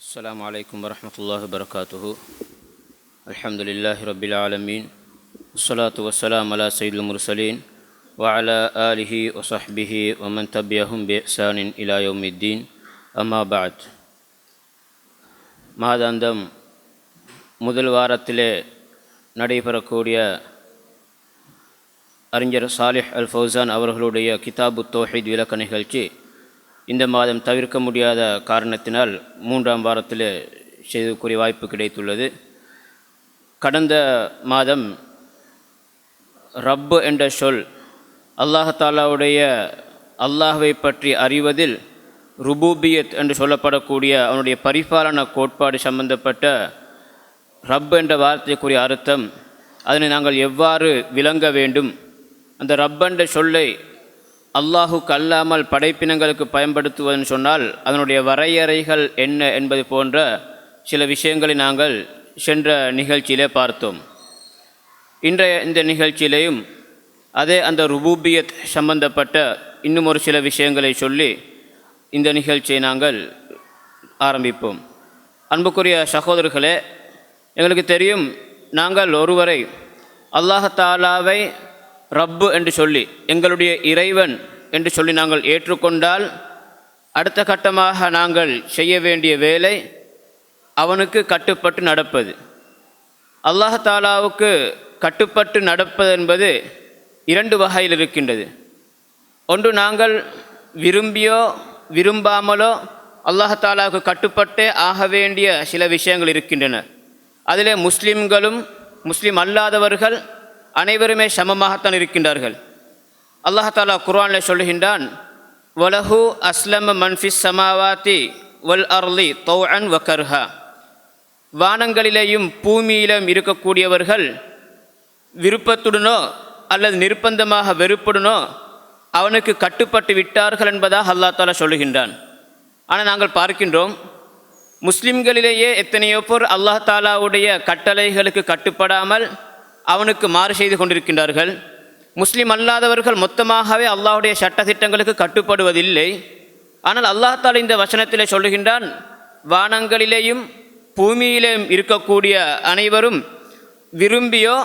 السلام عليكم ورحمة الله وبركاته الحمد لله رب العالمين والصلاة والسلام على سيد المرسلين وعلى آله وصحبه ومن تبعهم بإحسان إلى يوم الدين أما بعد மாதாந்தம் முதல் வாரத்திலே நடைபெறக்கூடிய அறிஞர் சாலிஹ் அல் ஃபௌசான் அவர்களுடைய கிதாபு தோஹீத் விளக்க நிகழ்ச்சி இந்த மாதம் தவிர்க்க முடியாத காரணத்தினால் மூன்றாம் வாரத்தில் செய்தக்கூடிய வாய்ப்பு கிடைத்துள்ளது. கடந்த மாதம் ரப்பு என்ற சொல் அல்லாஹாலாவுடைய அல்லாஹுவை பற்றி அறிவதில் ருபூபியத் என்று சொல்லப்படக்கூடிய அவனுடைய பரிபாலன கோட்பாடு சம்பந்தப்பட்ட ரப் என்ற வார்த்தைக்குரிய அர்த்தம். அதனை நாங்கள் எவ்வாறு விளங்க வேண்டும்? அந்த ரப் என்ற சொல்லை அல்லாஹு கல்லாமல் படைப்பினங்களுக்கு பயன்படுத்துவதுன்னு சொன்னால் அதனுடைய வரையறைகள் என்ன என்பது போன்ற சில விஷயங்களை நாங்கள் சென்ற நிகழ்ச்சியிலே பார்த்தோம். இன்றைய இந்த நிகழ்ச்சியிலேயும் அதே அந்த ருபூபியத் சம்பந்தப்பட்ட இன்னும் ஒரு சில விஷயங்களை சொல்லி இந்த நிகழ்ச்சியை நாங்கள் ஆரம்பிப்போம். அன்புக்குரிய சகோதரர்களே எங்களுக்கு தெரியும் நாங்கள் ஒருவரை அல்லாஹாலாவை ரப்பு என்று சொல்லி எங்களுடைய இறைவன் என்று சொல்லி நாங்கள் ஏற்றுக்கொண்டால் அடுத்த கட்டமாக நாங்கள் செய்ய வேண்டிய வேலை அவனுக்கு கட்டுப்பட்டு நடப்பது. அல்லாஹாலாவுக்கு கட்டுப்பட்டு நடப்பது என்பது இரண்டு வகையில் இருக்கின்றது. ஒன்று நாங்கள் விரும்பியோ விரும்பாமலோ அல்லாஹாலாவுக்கு கட்டுப்பட்டே ஆக வேண்டிய சில விஷயங்கள் இருக்கின்றன. அதிலே முஸ்லிம்களும் முஸ்லீம் அல்லாதவர்கள் அனைவருமே சமமாகத்தான் இருக்கின்றார்கள். அல்லாஹாலா குர்ஆனில் சொல்லுகின்றான் வலஹு அஸ்லம் மன்ஃபிஸ் சமாவாத்தி வல் அர்லி தௌஅன் வகர்ஹா. வானங்களிலேயும் பூமியிலும் இருக்கக்கூடியவர்கள் விருப்பத்துடனோ அல்லது நிர்பந்தமாக வெறுப்புடனோ அவனுக்கு கட்டுப்பட்டு விட்டார்கள் என்பதாக அல்லா தாலா சொல்லுகின்றான். ஆனால் நாங்கள் பார்க்கின்றோம் முஸ்லிம்களிலேயே எத்தனையோ பேர் அல்லாஹ் தாலாவுடைய கட்டளைகளுக்கு கட்டுப்படாமல் அவனுக்கு மாறு செய்து கொண்டிருக்கின்றார்கள். முஸ்லிம் அல்லாதவர்கள் மொத்தமாகவே அல்லாஹுடைய சட்டத்திட்டங்களுக்கு கட்டுப்படுவதில்லை. ஆனால் அல்லாஹ் தாலா இந்த வசனத்திலே சொல்லுகின்றான் வானங்களிலேயும் பூமியிலேயும் இருக்கக்கூடிய அனைவரும் விரும்பியோ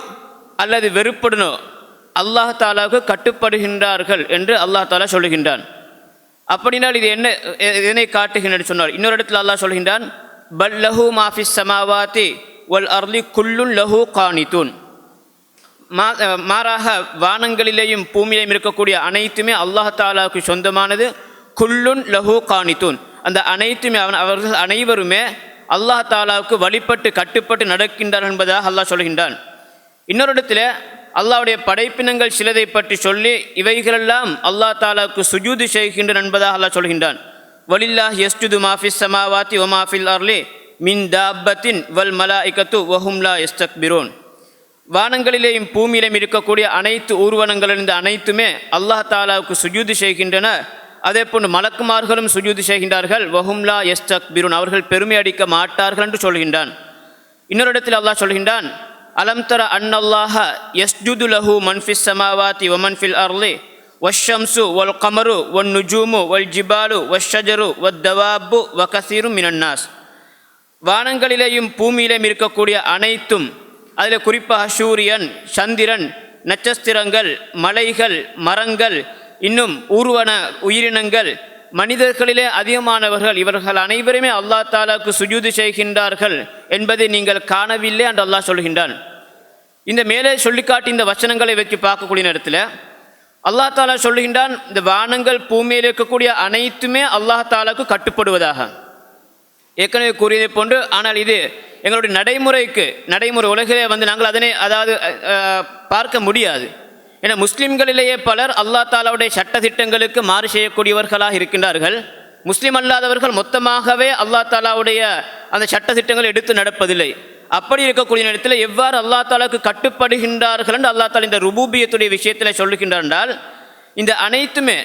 அல்லது வெறுப்படனோ அல்லாஹ் தாலாவுக்கு கட்டுப்படுகின்றார்கள் என்று அல்லாஹ் தாலா சொல்லுகின்றான். அப்படினால் இது என்ன இதனை காட்டுகின்றன சொன்னார். இன்னொரு இடத்துல அல்லாஹ் சொல்கின்றான் பல் லஹூ மாஃபிஸ் சமாவாத்தி ஒல் அர்லி குல்லுன் லஹூ காணித்தூன் மாறாக வானங்களிலேயும் பூமியிலையும் இருக்கக்கூடிய அனைத்துமே அல்லாஹ் தாலாவுக்கு சொந்தமானது. குல்லுன் லஹு காணித்தூன் அந்த அனைத்துமே அவன் அவர்கள் அனைவருமே அல்லாஹ் தாலாவுக்கு வழிபட்டு கட்டுப்பட்டு நடக்கின்றார் என்பதாக அல்லாஹ் சொல்கின்றான். இன்னொரு இடத்துல அல்லாவுடைய படைப்பினங்கள் சிலதை பற்றி சொல்லி இவைகளெல்லாம் அல்லா தாலாவுக்கு சுஜூது செய்கின்றன என்பதாக அல்லாஹ் சொல்கின்றான். வலில்லாஹ் எஸ்டுது மாஃபிஸ் சமாவாத்தி ஒமாஃபில் அர்லி மின் தாபத்தின் வல் மலா இக்கத்து வஹும்லா எஸ்தக்பிரோன் வானங்களிலேயும் பூமியிலும் இருக்கக்கூடிய அனைத்து ஊர்வனங்களிலிருந்து அனைத்துமே அல்லாஹ் தாலாவுக்கு சுஜூதி செய்கின்றன. அதே போன்று மலக்குமார்களும் சுஜூதி செய்கின்றார்கள். வஹும்லா எஸ்தக் பிருன் அவர்கள் பெருமை அடிக்க மாட்டார்கள் என்று சொல்கின்றான். இன்னொரு இடத்தில் அல்லாஹ் சொல்கின்றான் அலம் தர அன்னல்லாஹ எஸ்ஜுது லஹு மன்ஃபிஸ் சமாவாத்தி வமன்ஃபில் அர்லி வஷம்சு ஒல் கமரு ஒன் நுஜூமு ஒல் ஜிபாலு வஷஜரு வத்தவாபு வகசீரும் மினன்னாஸ் வானங்களிலேயும் பூமியிலேயும் இருக்கக்கூடிய அனைத்தும் அதில் குறிப்பாக சூரியன் சந்திரன் நட்சத்திரங்கள் மலைகள் மரங்கள் இன்னும் ஊர்வன உயிரினங்கள் மனிதர்களிலே அதிகமானவர்கள் இவர்கள் அனைவருமே அல்லா தாலாவுக்கு சுஜூது செய்கின்றார்கள் என்பதை நீங்கள் காணவில்லை என்று அல்லாஹ் சொல்கின்றான். இந்த மேலே சொல்லிக்காட்டி இந்த வச்சனங்களை வச்சு பார்க்கக்கூடிய நேரத்தில் அல்லா தாலா சொல்லுகின்றான் இந்த வானங்கள் பூமியில் இருக்கக்கூடிய அனைத்துமே அல்லாஹ் தாலாவுக்கு கட்டுப்படுவதாக. ஏற்கனவே கூறியதை போன்று ஆனால் இது எங்களுடைய நடைமுறைக்கு நடைமுறை உலகிலே வந்து நாங்கள் அதனை அதாவது பார்க்க முடியாது. ஏன்னா முஸ்லிம்களிலேயே பலர் அல்லா தாலாவுடைய சட்ட திட்டங்களுக்கு மாறு செய்யக்கூடியவர்களாக இருக்கின்றார்கள். முஸ்லீம் அல்லாதவர்கள் மொத்தமாகவே அல்லா தாலாவுடைய அந்த சட்ட திட்டங்களை எடுத்து நடப்பதில்லை. அப்படி இருக்கக்கூடிய நேரத்தில் எவ்வாறு அல்லா தாலாவுக்கு கட்டுப்படுகின்றார்கள் என்று அல்லா தாலா இந்த ருபூபியத்துடைய விஷயத்தில் சொல்லுகின்றார் என்றால் இந்த அனைத்துமே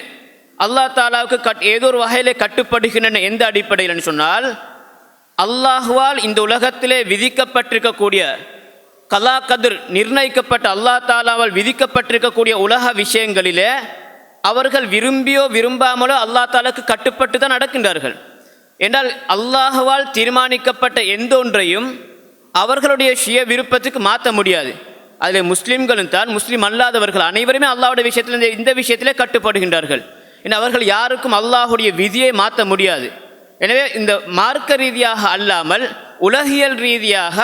அல்லா தாலாவுக்கு கட் ஏதோ ஒரு வகையிலே கட்டுப்படுகின்றன எந்த அடிப்படையில்னு சொன்னால் அல்லாஹுவால் இந்த உலகத்திலே விதிக்கப்பட்டிருக்கக்கூடிய கலா கதிர் நிர்ணயிக்கப்பட்ட அல்லா தாலாவால் விதிக்கப்பட்டிருக்கக்கூடிய உலக விஷயங்களிலே அவர்கள் விரும்பியோ விரும்பாமலோ அல்லா தாலாக்கு கட்டுப்பட்டு தான் நடக்கின்றார்கள். என்றால் அல்லாஹுவால் தீர்மானிக்கப்பட்ட எந்த ஒன்றையும் அவர்களுடைய சுய விருப்பத்துக்கு மாற்ற முடியாது. அதில் முஸ்லீம்களும் தான் முஸ்லீம் அல்லாதவர்கள் அனைவருமே அல்லாவுடைய விஷயத்தில் இந்த- இந்த விஷயத்திலே கட்டுப்படுகின்றார்கள். ஏன்னா அவர்கள் யாருக்கும் அல்லாஹுடைய விதியை மாற்ற முடியாது. எனவே இந்த மார்க்க ரீதியாக அல்லாமல் உலகியல் ரீதியாக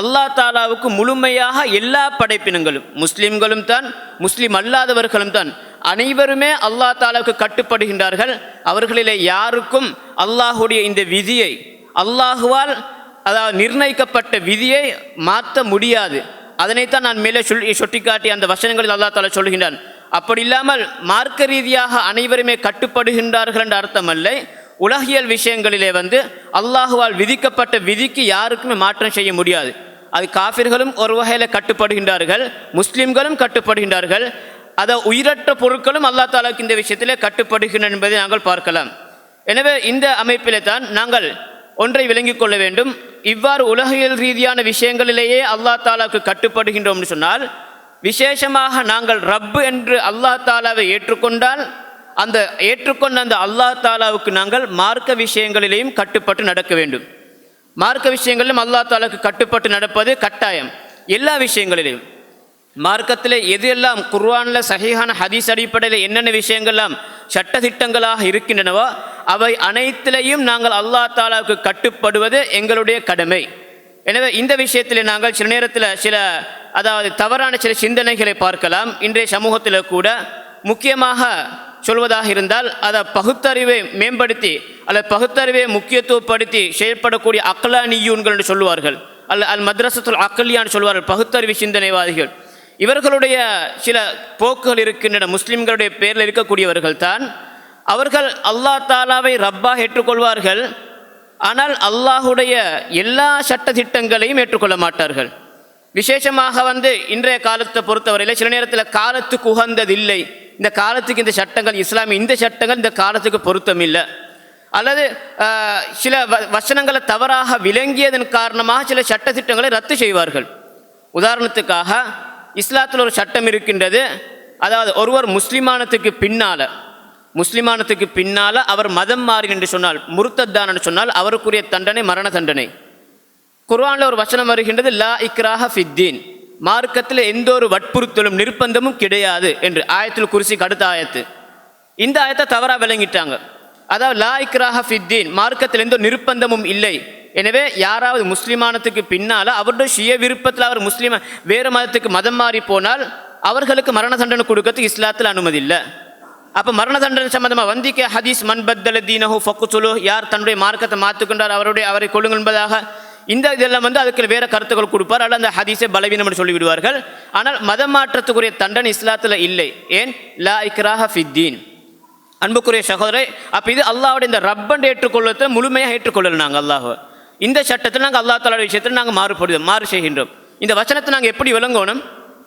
அல்லாஹ் தாலாவுக்கு முழுமையாக எல்லா படைப்பினங்களும் முஸ்லிம்களும் தான் முஸ்லிம் அல்லாதவர்களும் தான் அனைவருமே அல்லாஹ் தாலாவுக்கு கட்டுப்படுகின்றார்கள். அவர்களிலே யாருக்கும் அல்லாஹுடைய இந்த விதியை அல்லாஹுவால் அதாவது நிர்ணயிக்கப்பட்ட விதியை மாற்ற முடியாது. அதனைத்தான் நான் மேலே சொல்லி சுட்டிக்காட்டி அந்த வசனங்களில் அல்லாஹ் தாலா சொல்கின்றான். அப்படி இல்லாமல் மார்க்க ரீதியாக அனைவருமே கட்டுப்படுகின்றார்கள் என்ற அர்த்தம் அல்ல உலகியல் விஷயங்களிலே வந்து அல்லாஹுவால் விதிக்கப்பட்ட விதிக்கு யாருக்குமே மாற்றம் செய்ய முடியாது. அது காஃபிர்களும் ஒரு வகையில் கட்டுப்படுகின்றார்கள் முஸ்லிம்களும் கட்டுப்படுகின்றார்கள். அதை உயிரற்ற பொருட்களும் அல்லா தாலாவுக்கு இந்த விஷயத்திலே கட்டுப்படுகின்றன என்பதை நாங்கள் பார்க்கலாம். எனவே இந்த அமைப்பிலே தான் நாங்கள் ஒன்றை விளங்கிக் கொள்ள வேண்டும். இவ்வாறு உலகியல் ரீதியான விஷயங்களிலேயே அல்லா தாலாவுக்கு கட்டுப்படுகின்றோம்னு சொன்னால் விசேஷமாக நாங்கள் ரப்பு என்று அல்லா தாலாவை ஏற்றுக்கொண்டால் அந்த ஏற்றுக்கொண்ட அந்த அல்லா தாலாவுக்கு நாங்கள் மார்க்க விஷயங்களிலேயும் கட்டுப்பட்டு நடக்க வேண்டும். மார்க்க விஷயங்களிலும் அல்லா தாலாவுக்கு கட்டுப்பட்டு நடப்பது கட்டாயம். எல்லா விஷயங்களிலும். மார்க்கத்தில் எது எல்லாம் குர்ஆனில் சஹீஹான ஹதீஸ் அடிப்படையில் என்னென்ன விஷயங்கள்லாம் சட்டத்திட்டங்களாக இருக்கின்றனவோ அவை அனைத்திலையும் நாங்கள் அல்லா தாலாவுக்கு கட்டுப்படுவது எங்களுடைய கடமை. எனவே இந்த விஷயத்தில் நாங்கள் சில நேரத்தில் சில அதாவது தவறான சில சிந்தனைகளை பார்க்கலாம். இன்றைய சமூகத்தில் கூட முக்கியமாக சொல்வதாக இருந்தால் அதை பகுத்தறிவை மேம்படுத்தி அல்லது பகுத்தறிவை முக்கியத்துவப்படுத்தி செயல்படக்கூடிய அக்கலானியூன்கள் என்று சொல்லுவார்கள். அல்ல அல் மத்ரசத்துல் அக்கல்யான்னு சொல்வார்கள் பகுத்தறிவு சிந்தனைவாதிகள். இவர்களுடைய சில போக்குகள் இருக்கின்றன. முஸ்லிம்களுடைய பேரில் இருக்கக்கூடியவர்கள் தான். அவர்கள் அல்லா தாலாவை ரப்பாக ஏற்றுக்கொள்வார்கள். ஆனால் அல்லாஹுடைய எல்லா சட்ட திட்டங்களையும் ஏற்றுக்கொள்ள மாட்டார்கள். விசேஷமாக வந்து இன்றைய காலத்தை பொறுத்தவரையில் சில நேரத்தில் காலத்துக்கு உகந்ததில்லை. இந்த காலத்துக்கு இந்த சட்டங்கள் இஸ்லாமிய இந்த சட்டங்கள் இந்த காலத்துக்கு பொருத்தம் இல்லை அல்லது சில வ- வசனங்களை தவறாக விளங்கியதன் காரணமாக சில சட்டத்திட்டங்களை ரத்து செய்வார்கள். உதாரணத்துக்காக இஸ்லாத்தில் ஒரு சட்டம் இருக்கின்றது. அதாவது ஒருவர் முஸ்லிமானத்துக்கு பின்னால் முஸ்லிமானத்துக்கு பின்னால் அவர் மதம் மாறி என்று சொன்னால் முருத்தத்தான் என்று சொன்னால் அவருக்குரிய தண்டனை மரண தண்டனை. குர்வானில் ஒரு வசனம் வருகின்றது லா இக்ராஹ ஃபித்தீன் மார்க்கத்தில் எந்த ஒரு வற்புறுத்தலும் நிர்பந்தமும் கிடையாது என்று ஆயத்தில் குருசிக்கு அடுத்த ஆயத்து. இந்த ஆயத்தை தவறாக விளங்கிட்டாங்க. அதாவது லா இக்ராஹ ஃபித்தீன் மார்க்கத்தில் எந்த நிர்பந்தமும் இல்லை. எனவே யாராவது முஸ்லிமானத்துக்கு பின்னால் அவருடைய சுய விருப்பத்தில் அவர் முஸ்லீம் வேறு மதத்துக்கு மதம் மாறி போனால் அவர்களுக்கு மரண தண்டனை கொடுக்கறதுக்கு இஸ்லாத்தில் அனுமதி இல்லை. அப்போ மரண தண்டனை சம்பந்தமாக வந்திக்க ஹதீஸ் மன் பத்தல தீனஹு ஃபக்குசுலு யார் தன்னுடைய மார்க்கத்தை மாற்றுக்கொண்டார் அவருடைய அவரை கொள்ளுங்கள் என்பதாக இந்த இதெல்லாம் வந்து அதுக்கு வேற கருத்துக்கள் கொடுப்பார். அல்ல அந்த ஹதீஸை பலவீனம் என்று சொல்லிவிடுவார்கள். ஆனால் மதம் மாற்றத்துக்குரிய தண்டனை இஸ்லாத்தில் இல்லை. ஏன்? லா இக்ராஹ ஃபித்தீன் அன்புக்குரிய சகோதரரை அப்போ இது அல்லாவோட இந்த ரப்பன் ஏற்றுக்கொள்ளத்தை முழுமையாக ஏற்றுக்கொள்ளல நாங்கள் அல்லாஹ். இந்த சட்டத்தில் நாங்கள் அல்லா தாலோட விஷயத்தில் நாங்கள் மாறுபடுவோம் மாறு செய்கின்றோம். இந்த வசனத்தை நாங்கள் எப்படி விளங்கணும்?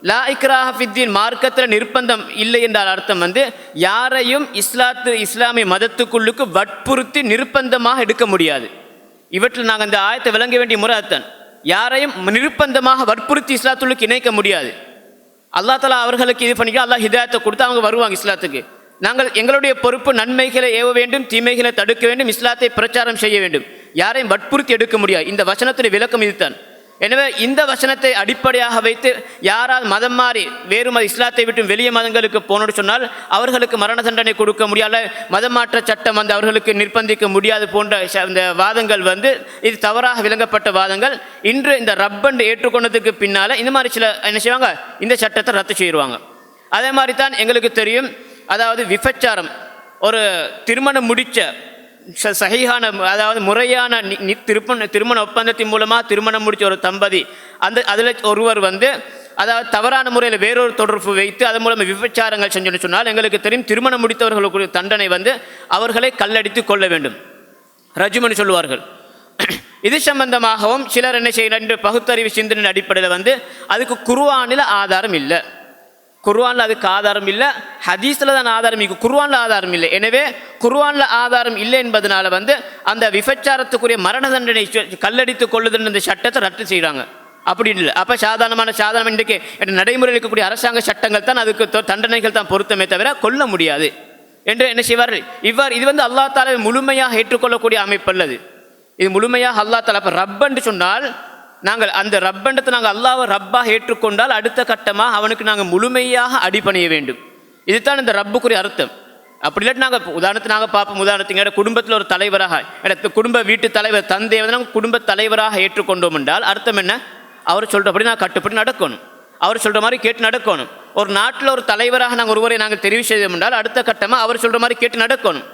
லா இக்ராஹ ஃபித்தீன் மார்க்கத்தில் நிர்பந்தம் இல்லை என்றால் அர்த்தம் வந்து யாரையும் இஸ்லாத்து இஸ்லாமிய மதத்துக்குள்ளுக்கு வற்புறுத்தி நிர்பந்தமாக எடுக்க முடியாது. இவற்றில் நாங்கள் இந்த ஆயத்தை விளங்க வேண்டிய முறை யாரையும் நிர்பந்தமாக வற்புறுத்தி இஸ்லாத்துள்ளுக்கு இணைக்க முடியாது. அல்லாஹ் தலா அவர்களுக்கு இது பண்ணிக்க அல்லாஹ் ஹிதாயத்தை கொடுத்து அவங்க வருவாங்க இஸ்லாத்துக்கு. நாங்கள் எங்களுடைய பொறுப்பு நன்மைகளை ஏவ வேண்டும் தீமைகளை தடுக்க வேண்டும் இஸ்லாத்தை பிரச்சாரம் செய்ய வேண்டும். யாரையும் வற்புறுத்தி எடுக்க முடியாது. இந்த வசனத்துடைய விளக்கம் இதுதான். எனவே இந்த வசனத்தை அடிப்படையாக வைத்து யாரால் மதம் மாறி வேறு மத இஸ்லாத்தை விட்டு வெளிய மதங்களுக்கு போனோன்னு சொன்னால் அவர்களுக்கு மரண தண்டனை கொடுக்க முடியாத மதம் மாற்ற சட்டம் வந்து அவர்களுக்கு நிர்பந்திக்க முடியாது போன்ற இந்த வாதங்கள் வந்து இது தவறாக விளங்கப்பட்ட வாதங்கள். இன்று இந்த ரப்பண்டு ஏற்றுக்கொண்டதுக்கு பின்னால் இந்த மாதிரி சில என்ன செய்வாங்க? இந்த சட்டத்தை ரத்து செய்வாங்க. அதே மாதிரி தான் எங்களுக்கு தெரியும். அதாவது விபச்சாரம். ஒரு திருமணம் முடித்த ச- அதாவது முறையான நி- திருமண திருமண ஒப்பந்தத்தின் மூலமாக திருமணம் முடித்த ஒரு தம்பதி. அந்த அதில் ஒருவர் வந்து அதாவது தவறான முறையில் வேறொரு தொடர்பு வைத்து அதன் மூலம் விபச்சாரங்கள் செஞ்சோன்னு சொன்னால் எங்களுக்கு தெரியும் திருமணம் முடித்தவர்களுக்கு தண்டனை வந்து அவர்களை கல்லடித்து கொள்ள வேண்டும். ரஜுமனு சொல்லுவார்கள். இது சம்பந்தமாகவும் சிலர் என்ன செய்ய என்று பகுத்தறிவு சிந்தனை அடிப்படையில் வந்து அதுக்கு குருவானில் ஆதாரம் இல்லை. குர்வானில் அதுக்கு ஆதாரம் இல்லை ஹதீஸில் தான் ஆதாரம் இருக்குது குர்வானில் ஆதாரம் இல்லை. எனவே குர்வானில் ஆதாரம் இல்லை என்பதனால வந்து அந்த விபச்சாரத்துக்குரிய மரண தண்டனை கல்லடித்து கொள்ளுதுன்ற இந்த சட்டத்தை ரத்து செய்கிறாங்க அப்படி இல்லை. அப்போ சாதாரணமான சாதாரண இன்றைக்கு நடைமுறையில் இருக்கக்கூடிய அரசாங்க சட்டங்கள் தான் அதுக்கு தண்டனைகள் தான் பொருத்தமே தவிர கொல்ல முடியாது. என்று என்ன செய்வார்கள்? இவ்வாறு இது வந்து அல்லா தாலாவை முழுமையாக ஏற்றுக்கொள்ளக்கூடிய அமைப்பு அல்லது. இது முழுமையாக அல்லா தாலா இப்போ ரப்பன்று சொன்னால் நாங்கள் அந்த ரப்பண்டத்தை நாங்கள் அல்லாவை ரப்பாக ஏற்றுக்கொண்டால் அடுத்த கட்டமாக அவனுக்கு நாங்கள் முழுமையாக அடிபணிய வேண்டும். இதுதான் இந்த ரப்புக்குரிய அர்த்தம். அப்படி இல்லாட்டி நாங்கள் உதாரணத்துக்கு நாங்கள் பார்ப்போம். உதாரணத்துக்கு எங்கள் குடும்பத்தில் ஒரு தலைவராக எனக்கு குடும்ப வீட்டு தலைவர் தந்தையை வந்து நாங்கள் குடும்ப தலைவராக ஏற்றுக்கொண்டோம் என்றால் அர்த்தம் என்ன? அவர் சொல்கிறபடி நான் கட்டுப்படி நடக்கணும். அவர் சொல்கிற மாதிரி கேட்டு நடக்கணும். ஒரு நாட்டில் ஒரு தலைவராக நாங்கள் ஒருவரை நாங்கள் தெரிவு செய்தோம் என்றால் அடுத்த கட்டமாக அவர் சொல்கிற மாதிரி கேட்டு நடக்கணும்.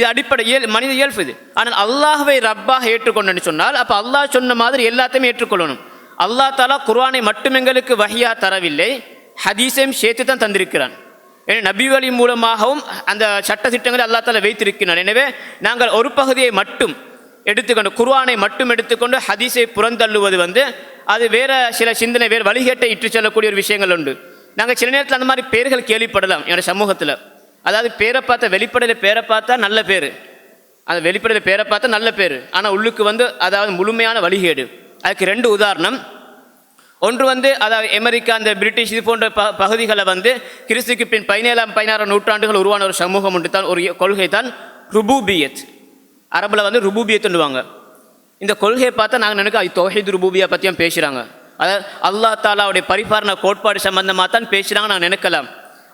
இது அடிப்படை இயல் மனித இயல்பு இது. ஆனால் அல்லாஹ்வை ரப்பாக ஏற்றுக்கொண்டேன்னு சொன்னால் அப்போ அல்லாஹ் சொன்ன மாதிரி எல்லாத்தையுமே ஏற்றுக்கொள்ளணும். அல்லாஹ் தாலா குர்ஆனை மட்டும் எங்களுக்கு வகையாக தரவில்லை ஹதீஸையும் சேர்த்து தான் தந்திருக்கிறான். ஏன்னா நபி வழி மூலமாகவும் அந்த சட்ட திட்டங்களை அல்லா தாலா வைத்திருக்கிறான். எனவே நாங்கள் ஒரு பகுதியை மட்டும் எடுத்துக்கொண்டு குர்ஆனை மட்டும் எடுத்துக்கொண்டு ஹதீஸை புறந்தள்ளுவது வந்து அது வேறு சில சிந்தனை வேறு வழிகேட்டை இட்டு செல்லக்கூடிய ஒரு விஷயங்கள் உண்டு. நாங்கள் சில நேரத்தில் அந்த மாதிரி பேர்கள் கேள்விப்படலாம் என்னோடய சமூகத்தில். அதாவது பேரை பார்த்தா வெளிப்படையில் பேரை பார்த்தா நல்ல பேர். அந்த வெளிப்படையில் பேரை பார்த்தா நல்ல பேர். ஆனால் உள்ளுக்கு வந்து அதாவது முழுமையான வழிகேடு. அதுக்கு ரெண்டு உதாரணம். ஒன்று வந்து அதாவது அமெரிக்கா அந்த பிரிட்டிஷ் இது போன்ற ப பகுதிகளை வந்து கிறிஸ்துக்கு பின் பதினேழாம் பதினாறாம் நூற்றாண்டுகள் உருவான ஒரு சமூகம் உண்டு. தான் ஒரு கொள்கை தான் ருபூபியத். அரபில் வந்து ருபூபியத்துன்னுவாங்க இந்த கொள்கையை பார்த்தா நாங்கள் நினைக்க அது தொகைது ருபூபியா பற்றியும் பேசுகிறாங்க அதாவது அல்லா தாலாவுடைய பரிபாரண கோட்பாடு சம்பந்தமாக தான் பேசுகிறாங்க நான் நினைக்கலாம்.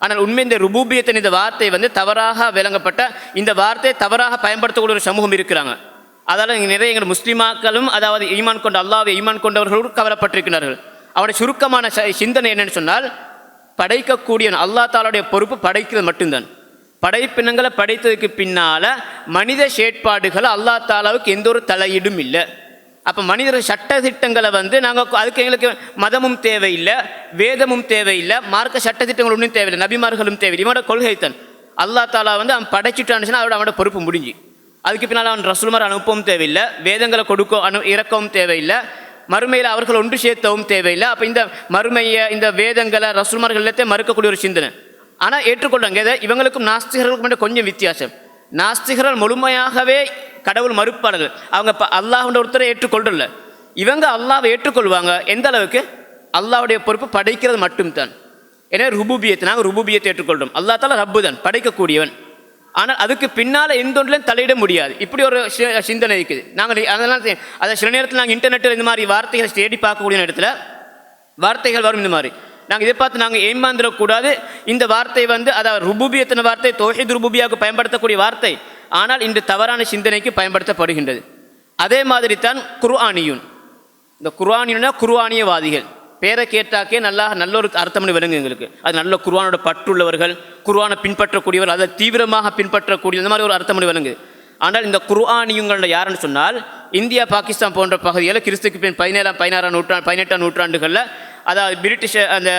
ஆனால் உண்மை இந்த ருபூபியத்தின் இந்த வார்த்தை வந்து தவறாக விளங்கப்பட்ட இந்த வார்த்தையை தவறாக பயன்படுத்தக்கூடிய ஒரு சமூகம் இருக்கிறாங்க. அதால் இங்கே நிறைய எங்கள் முஸ்லிமாக்களும் அதாவது ஈமான் கொண்ட அல்லாவை ஈமான் கொண்டவர்களும் கவலைப்பட்டிருக்கிறார்கள். அவருடைய சுருக்கமான ச- சிந்தனை என்னன்னு சொன்னால் படைக்கக்கூடிய அல்லா தாலுடைய பொறுப்பு படைக்கிறது மட்டும்தான். படைப்பினங்களை படைத்ததுக்கு பின்னால மனித செயற்பாடுகள் அல்லா தாலாவுக்கு எந்த ஒரு தலையீடும் இல்லை. அப்போ மனிதர் சட்ட திட்டங்களை வந்து நாங்கள் அதுக்கு எங்களுக்கு மதமும் தேவையில்லை வேதமும் தேவையில்லை மார்க்க சட்ட திட்டங்கள் ஒன்றும் தேவையில்லை நபிமார்களும் தேவையில்லை. இவனோட கொள்கைத்தன் அல்லா தாலா வந்து அவன் படைச்சிட்டான்னு அதோட அவனோட பொறுப்பு முடிஞ்சு. அதுக்கு பின்னால் அவன் ரசூல்மார் அனுப்பவும் தேவையில்லை வேதங்களை கொடுக்க அனு இறக்கவும் தேவையில்லை மறுமையில் அவர்கள் ஒன்று சேர்த்தவும் தேவையில்லை. அப்போ இந்த மறுமையை இந்த வேதங்களை ரசூல்மார்கள் எல்லாத்தையும் மறுக்கக்கூடிய ஒரு சிந்தனை. ஆனால் ஏற்றுக்கொள்றாங்க. இதை இவங்களுக்கும் நாஸ்திகர்களுக்கும் மட்டும் கொஞ்சம் வித்தியாசம். நாஸ்திகர்கள் முழுமையாகவே கடவுள் மறுப்பாளர்கள் அவங்க இப்போ அல்லாஹ்ன்ற ஒருத்தரை ஏற்றுக்கொள்றல இவங்க அல்லாவை ஏற்றுக்கொள்வாங்க. எந்த அளவுக்கு? அல்லாஹ்வுடைய பொறுப்பு படைக்கிறது மட்டும்தான். ஏன்னா ருபூபியத்தை நாங்கள் ருபூபியத்தை ஏற்றுக்கொள்கிறோம் அல்லா தால ரப்பு தான் படைக்கக்கூடியவன். ஆனால் அதுக்கு பின்னால் எந்த ஒன்றிலையும் தலையிட முடியாது. இப்படி ஒரு சி- சிந்தனை இருக்குது. நாங்கள் அதெல்லாம் அதை சில நேரத்தில் நாங்கள் இன்டர்நெட்டில் இந்த மாதிரி வார்த்தைகளை தேடி பார்க்கக்கூடிய இடத்துல வார்த்தைகள் வரும் இந்த மாதிரி. நாங்கள் இதை பார்த்து நாங்கள் ஏமாந்துடக்கூடாது. இந்த வார்த்தை வந்து அதாவது ருபூபியத்தின வார்த்தை தோஹித் ருபூபியாவுக்கு பயன்படுத்தக்கூடிய வார்த்தை. ஆனால் இன்று தவறான சிந்தனைக்கு பயன்படுத்தப்படுகின்றது. அதே மாதிரி தான் குர்ஆனியூன். இந்த குர்ஆனியுன்னா குர்ஆனியவாதிகள். பேரை கேட்டாக்கே நல்லா நல்ல ஒரு அர்த்தம்னு விளங்கு எங்களுக்கு. அது நல்ல குர்ஆனோட பற்றுள்ளவர்கள் குருவானை பின்பற்றக்கூடியவர்கள் அதை தீவிரமாக பின்பற்றக்கூடிய இந்த மாதிரி ஒரு அர்த்தம்னு விளங்கு. ஆனால் இந்த குர்ஆனியுங்கள் யாருன்னு சொன்னால் இந்தியா பாகிஸ்தான் போன்ற பகுதிகளில் கிறிஸ்துக்கு பின் பதினேழாம் பதினாறாம் நூற்றாண்டு பதினெட்டாம் நூற்றாண்டுகளில் அதாவது பிரிட்டிஷ் அந்த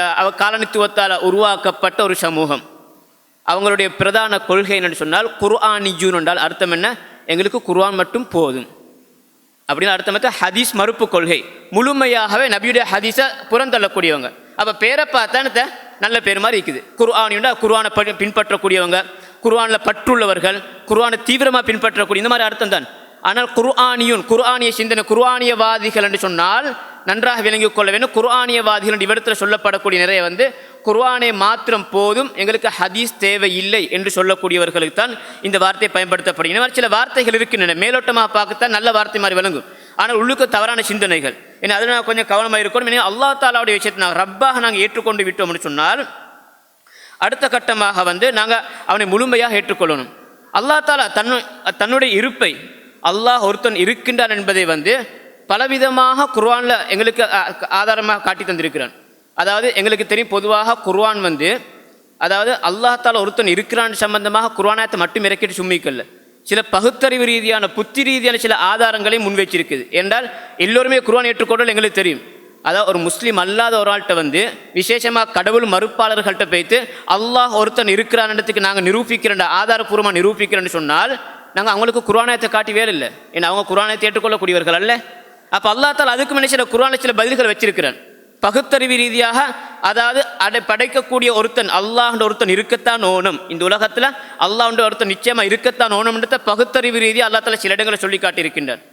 காலனித்துவத்தால் உருவாக்கப்பட்ட ஒரு சமூகம். அவங்களுடைய பிரதான கொள்கை என்னென்னு சொன்னால் குர்ஆனிஜூன் என்றால் அர்த்தம் என்ன? எங்களுக்கு குர்ஆன் மட்டும் போதும். அப்படின்னு அர்த்தமத்த ஹதீஸ் மறுப்பு கொள்கை. முழுமையாகவே நபியுடைய ஹதீஸை புறந்தள்ளக்கூடியவங்க. அப்போ பேரை பார்த்தானத்தை நல்ல பேர் மாதிரி இருக்குது. குர்ஆனியுண்டா குர்ஆனை பின்பற்றக்கூடியவங்க. குர்ஆனில் பற்றுள்ளவர்கள் குர்ஆனை தீவிரமாக பின்பற்றக்கூடிய இந்த மாதிரி அர்த்தம் தான். ஆனால் குர்ஆனியுன் குர்ஆனிய சிந்தனை குர்ஆனியவாதிகள் என்று சொன்னால் நன்றாக விளங்கிக் கொள்ள வேண்டும். குர்ஆனியவாதிகள் என்று இவ்விடத்தில் சொல்லப்படக்கூடிய நிறைய வந்து குர்ஆனை மாத்திரம் போதும் எங்களுக்கு ஹதீஸ் தேவையில்லை என்று சொல்லக்கூடியவர்களுக்கு தான் இந்த வார்த்தை பயன்படுத்தப்படுகிறது. மாதிரி சில வார்த்தைகள் இருக்கின்றன. மேலோட்டமாக பார்க்கத்தான் நல்ல வார்த்தை மாதிரி விளங்கும். ஆனால் உள்ளுக்கு தவறான சிந்தனைகள். ஏன்னா அதில் நான் கொஞ்சம் கவனமாக இருக்கணும். ஏன்னா அல்லா தாலாவுடைய விஷயத்தை நாங்கள் ரப்பாக நாங்கள் ஏற்றுக்கொண்டு விட்டோம்னு சொன்னால் அடுத்த கட்டமாக வந்து நாங்கள் அவனை முழுமையாக ஏற்றுக்கொள்ளணும். அல்லாஹ் தாலா தன்னு தன்னுடைய இருப்பை அல்லாஹ் ஒருத்தன் இருக்கின்றான் என்பதை வந்து பலவிதமாக குர்வானில் எங்களுக்கு ஆதாரமாக காட்டி தந்திருக்கிறான். அதாவது எங்களுக்கு தெரியும் பொதுவாக குர்வான் வந்து அதாவது அல்லாஹ் தாலா ஒருத்தன் இருக்கிறான் சம்பந்தமாக குர்வானத்தை மட்டும் இறக்கிட்டு சும்மிக்கல்ல. சில பகுத்தறிவு ரீதியான புத்தி ரீதியான சில ஆதாரங்களையும் முன்வைச்சிருக்குது. என்றால் எல்லோருமே குர்வான் ஏற்றுக்கொண்டால் எங்களுக்கு தெரியும். அதாவது ஒரு முஸ்லீம் அல்லாத ஒரு ஆள்கிட்ட வந்து விசேஷமாக கடவுள் மறுப்பாளர்கள்ட்ட போய்த்து அல்லாஹ் ஒருத்தன் இருக்கிறான்றதுக்கு நாங்கள் நிரூபிக்கிறேன் ஆதாரப்பூர்வமாக நிரூபிக்கிறேன்னு சொன்னால் நாங்கள் அவங்களுக்கு குரானத்தை காட்டி வேலை இல்லை. ஏன்னா அவங்க குரானத்தை ஏற்றுக்கொள்ளக்கூடியவர்கள் அல்ல. அப்போ அல்லாத்தால் அதுக்கு முன்னாடி சில குரானில் சில பதில்கள் வச்சிருக்கிறேன் பகுத்தறிவு ரீதியாக அதாவது அதை படைக்கக்கூடிய ஒருத்தன் அல்லாஹ்ன்ற ஒருத்தன் இருக்கத்தான் ஓணும். இந்த உலகத்தில் அல்லாஹ்ன்ற ஒருத்தன் நிச்சயமாக இருக்கத்தான் ஓணும்ன்றத பகுத்தறிவு ரீதியாக அல்லாத்தால சில இடங்களை சொல்லி காட்டியிருக்கின்றார்